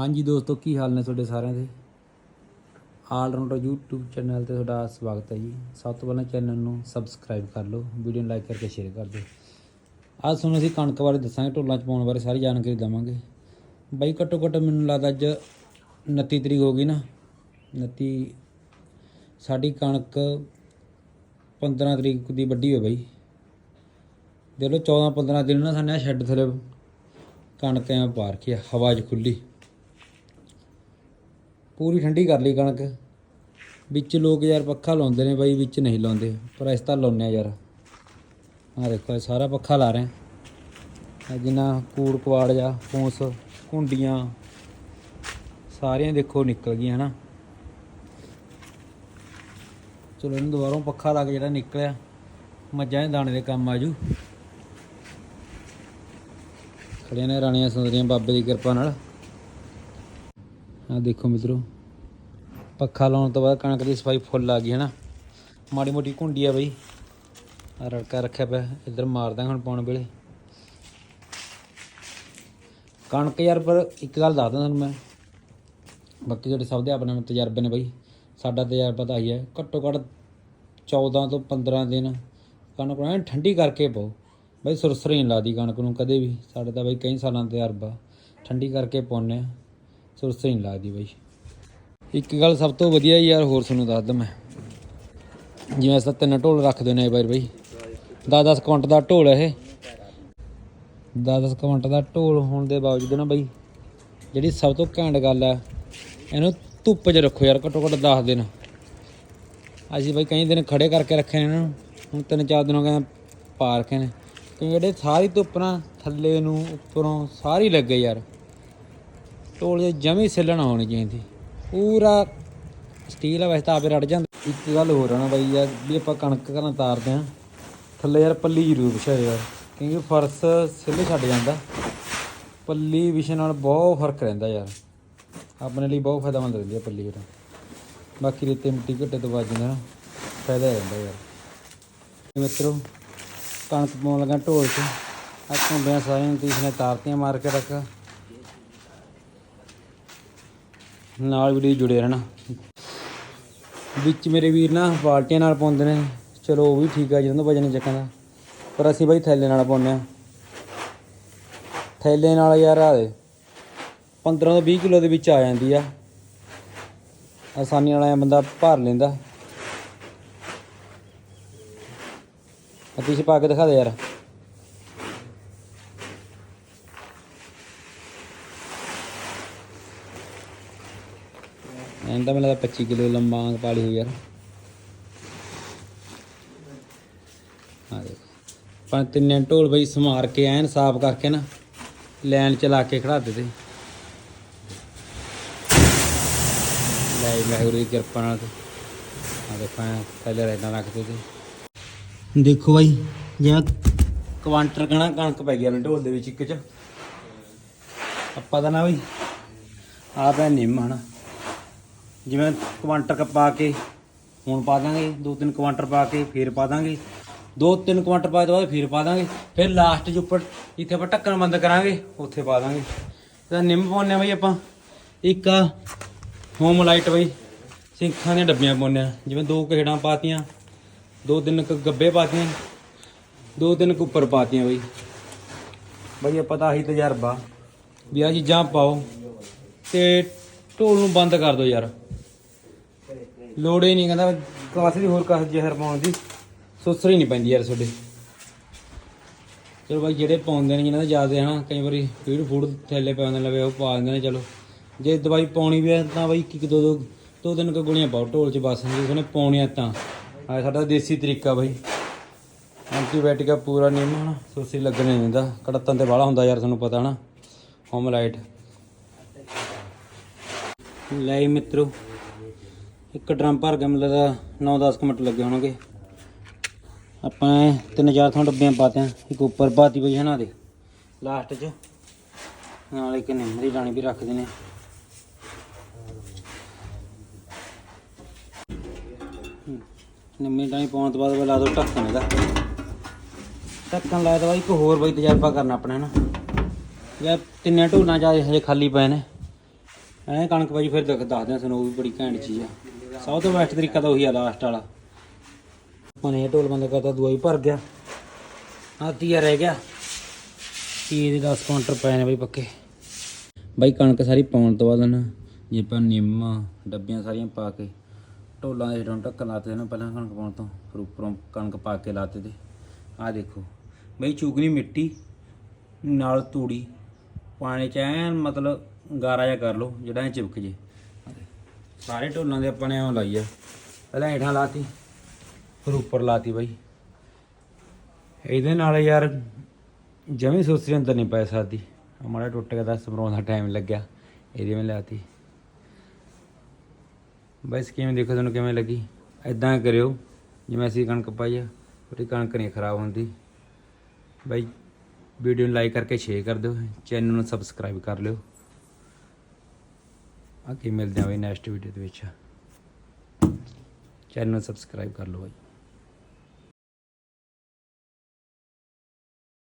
ਹਾਂਜੀ ਦੋਸਤੋ, ਕੀ ਹਾਲ ਨੇ ਤੁਹਾਡੇ ਸਾਰਿਆਂ ਦੇ? ਆਲ ਰਾਊਂਡਰ YouTube ਚੈਨਲ ਤੇ ਤੁਹਾਡਾ ਸਵਾਗਤ ਹੈ ਜੀ। ਸਭ ਤੋਂ ਪਹਿਲਾਂ ਚੈਨਲ ਨੂੰ ਸਬਸਕ੍ਰਾਈਬ ਕਰ ਲਓ ਵੀਡੀਓ ਨੂੰ ਲਾਈਕ ਕਰਕੇ ਸ਼ੇਅਰ ਕਰ ਦਿਓ। ਅੱਜ ਤੁਹਾਨੂੰ ਅਸੀਂ ਕਣਕ ਬਾਰੇ ਦੱਸਾਂਗੇ, ਢੋਲਾਂ ਚ ਪਾਉਣ ਬਾਰੇ ਸਾਰੀ ਜਾਣਕਾਰੀ ਦਵਾਂਗੇ। ਬਾਈ, ਘੱਟੋ ਘੱਟ ਮੈਨੂੰ ਲੱਗਦਾ ਅੱਜ 29 ਤਰੀਕ ਹੋ ਗਈ ਨਾ। 29 ਸਾਡੀ ਕਣਕ 15 ਤਰੀਕ ਦੀ ਵੱਡੀ ਹੋਈ ਬਾਈ। ਦੇਖ ਲਓ 14 15 ਦਿਨ ਨਾ ਸਾਨੇ ਸ਼ੈੱਡ ਥੱਲੇ ਕਣਕ ਐ ਪਾ ਆ, ਹਵਾ 'ਚ ਖੁੱਲੀ ਪੂਰੀ ਠੰਡੀ ਕਰ ਲਈ ਕਣਕ। ਵਿੱਚ ਲੋਕ ਯਾਰ ਪੱਖਾ ਲਾਉਂਦੇ ਨੇ ਬਾਈ, ਵਿੱਚ ਨਹੀਂ ਲਾਉਂਦੇ। ਪਰ ਅਸੀਂ ਤਾਂ ਲਾਉਂਦੇ ਆ ਯਾਰ। ਆ ਦੇਖੋ, ਇਹ ਸਾਰਾ ਪੱਖਾ ਲਾ ਰਹੇ ਆ ਜਿੰਨਾ ਕੂੜ ਕਵਾੜ ਜਾਂ ਫੂਸ ਕੁੰਡੀਆਂ ਸਾਰੀਆਂ ਦੇਖੋ ਨਿਕਲ ਗਈਆਂ, ਹਨਾ। ਚਲੋ, ਇਹਨੂੰ ਦੁਬਾਰਾ ਪੱਖਾ ਲਾ ਕੇ ਜਿਹੜਾ ਨਿਕਲਿਆ, ਮੱਝਾਂ ਦੇ ਦਾਣੇ ਦੇ ਕੰਮ ਆਜੂ। ਖੜੀਆਂ ਨੇ ਰਾਣੀਆਂ ਸੁੰਦਰੀਆਂ ਬਾਬੇ ਦੀ ਕਿਰਪਾ ਨਾਲ। ਆ ਦੇਖੋ ਮਿੱਤਰੋ, ਪੱਖਾ ਲਾਉਣ ਤੋਂ ਬਾਅਦ ਕਣਕ ਦੀ ਸਫ਼ਾਈ ਫੁੱਲ ਆ ਗਈ ਹੈ ਨਾ ਮਾੜੀ ਮੋਟੀ ਘੁੰਡੀ ਆ ਬਈ। ਆ ਰੜਕਾ ਰੱਖਿਆ ਪਿਆ, ਇੱਧਰ ਮਾਰਦਾ ਹੁਣ ਪਾਉਣ ਵੇਲੇ। ਕਣਕ ਯਾਰ ਪਰ ਇੱਕ ਗੱਲ ਦੱਸਦਾ ਤੁਹਾਨੂੰ ਮੈਂ। ਬਾਕੀ ਜਿਹੜੇ ਸਭ ਦੇ ਆਪਣੇ ਤਜਰਬੇ ਨੇ ਬਈ, ਸਾਡਾ ਤਜਰਬਾ ਤਾਂ ਆਈ ਹੈ, ਘੱਟੋ ਘੱਟ 14 ਤੋਂ 15 ਦਿਨ ਕਣਕ ਨੂੰ ਠੰਡੀ ਕਰਕੇ ਪਾਓ। ਬਈ ਸੁਰਸਰੀ ਨਹੀਂ ਲਾਦੀ ਕਣਕ ਨੂੰ ਕਦੇ ਵੀ। ਸਾਡੇ ਤਾਂ ਬਈ ਕਈ ਸਾਲਾਂ ਦਾ ਤਜਰਬਾ, ਠੰਡੀ ਕਰਕੇ ਪਾਉਂਦੇ ਆ ਸੁਰਸਰੀ ਨਹੀਂ ਲੱਗਦੀ ਬਾਈ। ਇੱਕ ਗੱਲ ਸਭ ਤੋਂ ਵਧੀਆ ਯਾਰ, ਹੋਰ ਤੁਹਾਨੂੰ ਦੱਸਦਾ ਮੈਂ। ਜਿਵੇਂ ਅਸਾਂ ਤਿੰਨ ਢੋਲ ਰੱਖਦੇ ਨੇ ਬਾਈ ਬਾਈ। 10-10 ਕੁਇੰਟ ਦਾ ਢੋਲ ਇਹ। 10-10 ਕੁਇੰਟ ਦਾ ਢੋਲ ਹੋਣ ਦੇ ਬਾਵਜੂਦ ਨਾ ਬਾਈ, ਜਿਹੜੀ ਸਭ ਤੋਂ ਘੈਂਟ ਗੱਲ ਆ, ਇਹਨੂੰ ਧੁੱਪ 'ਚ ਰੱਖੋ ਯਾਰ ਘੱਟੋ ਘੱਟ 10 ਦਿਨ। ਅਸੀਂ ਬਾਈ ਕਈ ਦਿਨ ਖੜੇ ਕਰਕੇ ਰੱਖੇ ਨੇ ਇਹਨਾਂ ਨੂੰ ਹੁਣ ਤਿੰਨ ਚਾਰ ਦਿਨ ਹੋ ਗਏ ਪਾ ਰੱਖੇ ਨੇ। ਕਿਉਂਕਿ ਜਿਹੜੇ ਸਾਰੀ ਧੁੱਪ ਨਾ ਥੱਲੇ ਨੂੰ ਉੱਪਰੋਂ ਸਾਰੀ ਲੱਗੇ ਯਾਰ। ਢੋਲ ਜੇ ਜਮੀ ਸਿੱਲਣਾ ਹੋਣੀ ਚਾਹੀਦੀ ਪੂਰਾ ਸਟੀਲ ਆ, ਵੈਸੇ ਤਾਂ ਆਪੇ ਰੜ ਜਾਂਦਾ। ਇੱਕ ਗੱਲ ਹੋਰ ਆ ਨਾ ਬਾਈ ਯਾਰ, ਵੀ ਆਪਾਂ ਕਣਕ ਘਰਾਂ ਤਾਰਦੇ ਆ, ਥੱਲੇ ਯਾਰ ਪੱਲੀ ਜ਼ਰੂਰ ਵਿਛਾਓ ਯਾਰ, ਕਿਉਂਕਿ ਫਰਸ਼ ਸਿੱਲ ਛੱਡ ਜਾਂਦਾ। ਪੱਲੀ ਵਿਛਣ ਨਾਲ ਬਹੁਤ ਫ਼ਰਕ ਰਹਿੰਦਾ ਯਾਰ। ਆਪਣੇ ਲਈ ਬਹੁਤ ਫਾਇਦਾਮੰਦ ਰਹਿੰਦੀ ਆ ਪੱਲੀ ਫਿਰ। ਬਾਕੀ ਰੇਤੇ ਮਿੱਟੀ ਘੱਟੇ ਤੋਂ ਬਚ ਜਾਂਦਾ ਫਾਇਦਾ ਰਹਿੰਦਾ ਯਾਰ। ਤੇ ਮਿੱਤਰੋ, ਕਣਕ ਪਾਉਣ ਲੱਗਾ ਢੋਲ 'ਚ ਆ ਘੁੰਡਿਆਂ ਸਾਰੀਆਂ ਨੂੰ ਤੀਸਨੇ ਤਾਰਤੀਆਂ ਮਾਰ ਕੇ ਰੱਖ। ਨਾਲ ਵੀਡੀਓ ਜੁੜੇ ਰਹਿਣਾ। ਵਿੱਚ ਮੇਰੇ ਵੀਰ ਨਾ ਬਾਲਟੀਆਂ ਨਾਲ ਪਾਉਂਦੇ ਨੇ। ਚਲੋ ਉਹ ਵੀ ਠੀਕ ਆ ਜਦੋਂ ਵਜਨ ਨਹੀਂ ਚੱਕਦਾ ਪਰ ਅਸੀਂ ਬਾਈ ਥੈਲੇ ਨਾਲ ਪਾਉਂਦੇ ਆ ਥੈਲੇ ਨਾਲ ਯਾਰ ਆ ਦੇ 15 ਤੋਂ 20 ਕਿਲੋ ਦੇ ਵਿੱਚ ਆ ਜਾਂਦੀ ਆ। ਆਸਾਨੀ ਨਾਲ ਐ ਬੰਦਾ ਭਰ ਲੈਂਦਾ। ਅਤੀਸ਼ ਪਾ ਕੇ ਦਿਖਾ ਦੇ ਯਾਰ। ਐਂ ਤਾਂ ਮੈਨੂੰ ਲੱਗਦਾ 25 ਕਿਲੋ ਲੰਬਾ ਅੰਗ ਪਾਲੀ ਹੋਈ ਯਾਰ। ਆ ਦੇਖ ਪਰ ਤਿੰਨੇ ਢੋਲ ਬਈ ਸਮਾਰ ਕੇ ਐਨ ਸਾਫ਼ ਕਰਕੇ ਨਾ ਲਾਈਨ ਚਲਾ ਕੇ ਖੜਾ ਦਿੱਤੇ। ਲੈ ਮਹਿਰੂ ਦੀ ਕਿਰਪਾ ਨਾਲ ਤੇ। ਆ ਦੇਖੋ ਪਹਿਲੇ ਰੈਡਾਂ ਰੱਖਦੇ ਤੇ ਦੇਖੋ ਬਾਈ, ਜਿਵੇਂ ਕੁਆਂਟਰ ਕਣਾ ਕਣਕ ਪੈ ਗਿਆ ਢੋਲ ਦੇ ਵਿੱਚ ਇੱਕ ਚ। ਆਪਾਂ ਦਾ ਨਾ ਬਈ ਆ ਪਿਆ ਨਿੰਮ ਹਨਾ ਜਿਵੇਂ ਕੁਆਂਟਰ ਪਾ ਕੇ ਹੁਣ ਪਾ ਦਾਂਗੇ, ਦੋ ਤਿੰਨ ਕੁਆਂਟਰ ਪਾ ਕੇ ਫੇਰ ਪਾ ਦਾਂਗੇ। ਦੋ ਤਿੰਨ ਕੁਆਂਟਰ ਪਾ ਤੋਂ ਬਾਅਦ ਫੇਰ ਪਾ ਦਾਂਗੇ। ਫਿਰ ਲਾਸਟ 'ਚ ਉੱਪਰ ਜਿੱਥੇ ਆਪਾਂ ਢੱਕਣ ਬੰਦ ਕਰਾਂਗੇ, ਉੱਥੇ ਪਾ ਦਾਂਗੇ। ਤਾਂ ਨਿੰਮ ਪਾਉਂਦੇ ਆ ਬਈ ਆਪਾਂ। ਇੱਕ ਆ ਹੋਮ ਲਾਈਟ ਬਈ, ਸਿੰਖਾਂ ਦੀਆਂ ਡੱਬੀਆਂ ਪਾਉਂਦੇ ਆ ਜਿਵੇਂ ਦੋ ਕਹੇੜਾਂ ਪਾਤੀਆਂ, ਦੋ ਤਿੰਨ ਕ ਗੱਬੇ ਪਾਤੀਆਂ, ਦੋ ਤਿੰਨ ਕੁ ਉੱਪਰ ਪਾਤੀਆਂ ਬਈ। ਬਈ ਆਪਾਂ ਤਾਂ ਆਹੀ ਤਜਰਬਾ। ਵੀ ਆ ਚੀਜ਼ਾਂ ਪਾਓ ਤੇ ਢੋਲ ਨੂੰ ਬੰਦ ਕਰ ਦਿਓ ਯਾਰ। ਲੋੜ ਹੀ ਨਹੀਂ, ਕਹਿੰਦਾ ਕਾਸੇ ਦੀ ਹੋਰ ਕਾਸ ਜ਼ਹਿਰ ਪਾਉਣ ਦੀ। ਸੁਸਰੀ ਨਹੀਂ ਪੈਂਦੀ ਯਾਰ ਤੁਹਾਡੇ। ਚਲੋ ਬਾਈ, ਜਿਹੜੇ ਪਾਉਂਦੇ ਨੇ ਜਿਹਨਾਂ ਦਾ ਜ਼ਿਆਦਾ ਹਨਾ ਕਈ ਵਾਰੀ ਫੀਡ ਫੂਡ ਥੈਲੇ ਪਾਉਂਦੇ ਜਾਂਦੇ ਲਵੇ ਉਹ ਪਾ ਦਿੰਦੇ ਨੇ, ਚਲੋ। ਜੇ ਦਵਾਈ ਪਾਉਣੀ ਵੀ ਹੈ, ਤਾਂ ਬਾਈ ਇੱਕ ਇੱਕ, ਦੋ ਦੋ ਦੋ ਦਿਨ ਕੁ ਗੋਲੀਆਂ ਪਾਓ, ਢੋਲ 'ਚ ਬਸ, ਜੇ ਉਹਨੇ ਪਾਉਣੀਆਂ ਤਾਂ। ਆ ਸਾਡਾ ਦੇਸੀ ਤਰੀਕਾ ਬਾਈ। ਐਂਟੀਬਾਇਓਟਿਕ ਪੂਰਾ ਨਿਯਮ ਹਨਾ, ਸੁਸਰੀ ਲੱਗਣ ਨਹੀਂ ਦਿੰਦਾ। ਕੜਤਨ ਤੇ ਵਾਲਾ ਹੁੰਦਾ ਯਾਰ, ਤੁਹਾਨੂੰ ਪਤਾ, ਹਨਾ। ਹੋਮ ਲਾਈਟ ਲੈ ਜੀ ਮਿੱਤਰੋ ਇੱਕ ਡਰਮ ਭਰ ਕੇ ਮਿਲਦਾ 9-10 ਮਿੰਟ ਲੱਗੇ ਹੋਣਗੇ। ਆਪਾਂ ਤਿੰਨ ਚਾਰ ਥਾਂ ਡੱਬੀਆਂ ਪਾਤੀਆਂ ਇੱਕ ਉੱਪਰ ਪਾਤੀ ਪਈ ਹਨਾ ਦੇ ਲਾਸਟ 'ਚ। ਨਾਲ ਇੱਕ ਨਿੰਮ ਦੀ ਡਾਣੀ ਵੀ ਰੱਖਦੇ ਨੇ ਨਿੰਮੀ ਹੂੰ, ਪਾਉਣ ਤੋਂ ਬਾਅਦ ਲਾ ਦੋ ਢੱਕਣ ਇਹਦਾ। ਢੱਕਣ ਲਾਇਆ ਤਾਂ ਬਾਈ ਇੱਕ ਹੋਰ ਬਾਈ ਤਜਰਬਾ ਕਰਨਾ ਆਪਣਾ ਹਨਾ। ਯਾਰ ਤਿੰਨੇ ਢੋਲਾਂ ਚ ਹਜੇ ਖਾਲੀ ਪਏ ਨੇ। ਐਂ ਕਣਕ ਬਾਈ ਫਿਰ ਦੇਖ ਦੱਸਦੇ ਆ ਤੁਹਾਨੂੰ ਉਹ ਵੀ ਬੜੀ ਘੈਂਟ ਚੀਜ਼ ਆ। ਸਭ ਤੋਂ ਬੈਸਟ ਤਰੀਕਾ ਤਾਂ ਉਹੀ ਆ ਲਾਸਟ ਵਾਲਾ। ਆਪਾਂ ਨੇ ਇਹ ਢੋਲ ਬੰਦ ਕਰਤਾ ਦਵਾਈ ਭਰ ਗਿਆ। ਆ ਤੀਆ ਰਹਿ ਗਿਆ। ਤੀਏ ਦੇ 10 ਕਾਊਂਟਰ ਪਏ ਨੇ ਬਾਈ ਪੱਕੇ। ਬਾਈ ਕਣਕ ਸਾਰੀ ਪਾਉਣ ਤੋਂ ਬਾਅਦ ਨਾ, ਜੇ ਆਪਾਂ ਨਿੰਮ, ਡੱਬੀਆਂ ਸਾਰੀਆਂ ਪਾ ਕੇ ਢੋਲਾਂ ਦੇ ਹੇਠੋਂ ਢੱਕਣ ਲਾਤੇ ਨਾ ਪਹਿਲਾਂ ਕਣਕ ਪਾਉਣ ਤੋਂ, ਫਿਰ ਉੱਪਰੋਂ ਕਣਕ ਪਾ ਕੇ ਲਾਤੇ ਤੇ। ਆਹ ਦੇਖੋ, ਬਈ ਚੁਗਨੀ ਮਿੱਟੀ, ਨਾਲ ਤੂੜੀ, ਪਾਣੀ ਚ ਐਨ ਮਤਲਬ ਗਾਰਾ ਜਿਹਾ ਕਰ ਲਓ, ਜਿਹੜਾ ਇਹ ਚਿਪਕ ਜੇ। ਸਾਰੇ ਢੋਲਾਂ ਦੇ ਆਪਾਂ ਨੇ ਐਂ ਲਾਈ ਆ। ਪਹਿਲਾਂ ਹੇਠਾਂ ਲਾਤੀ, ਫਿਰ ਉੱਪਰ ਲਾਤੀ ਬਾਈ। ਇਹਦੇ ਨਾਲ ਯਾਰ ਜਮੀ ਸੁਸਰੀ ਅੰਦਰ ਨਹੀਂ ਪੈ ਸਕਦੀ। ਮਾੜਾ ਟੁੱਟ ਗਿਆ ਤਾਂ ਸਮਰੋਂ ਦਾ ਟਾਈਮ ਲੱਗਿਆ, ਇਹਦੇ ਮੈਂ ਲਾਤੀ। ਬਸ ਕਿਵੇਂ ਦੇਖੋ ਤੁਹਾਨੂੰ ਕਿਵੇਂ ਲੱਗੀ। ਐਦਾਂ ਕਰਿਓ, ਜਿਵੇਂ ਅਸੀਂ ਕਣਕ ਪਾਈ ਆ, ਉਹਦੀ ਕਣਕ ਨਹੀਂ ਖਰਾਬ ਹੁੰਦੀ। ਬਾਈ ਵੀਡੀਓ ਨੂੰ ਲਾਈਕ ਕਰਕੇ ਸ਼ੇਅਰ ਕਰ ਦਿਓ ਚੈਨਲ ਨੂੰ ਸਬਸਕ੍ਰਾਈਬ ਕਰ ਲਿਓ। ਅੱਗੇ ਮਿਲਦੇ ਹਾਂ ਬਈ ਨੈਕਸਟ ਵੀਡੀਓ ਦੇ ਵਿੱਚ। ਚੈਨਲ ਸਬਸਕ੍ਰਾਈਬ ਕਰ ਲਓ ਬਾਈ।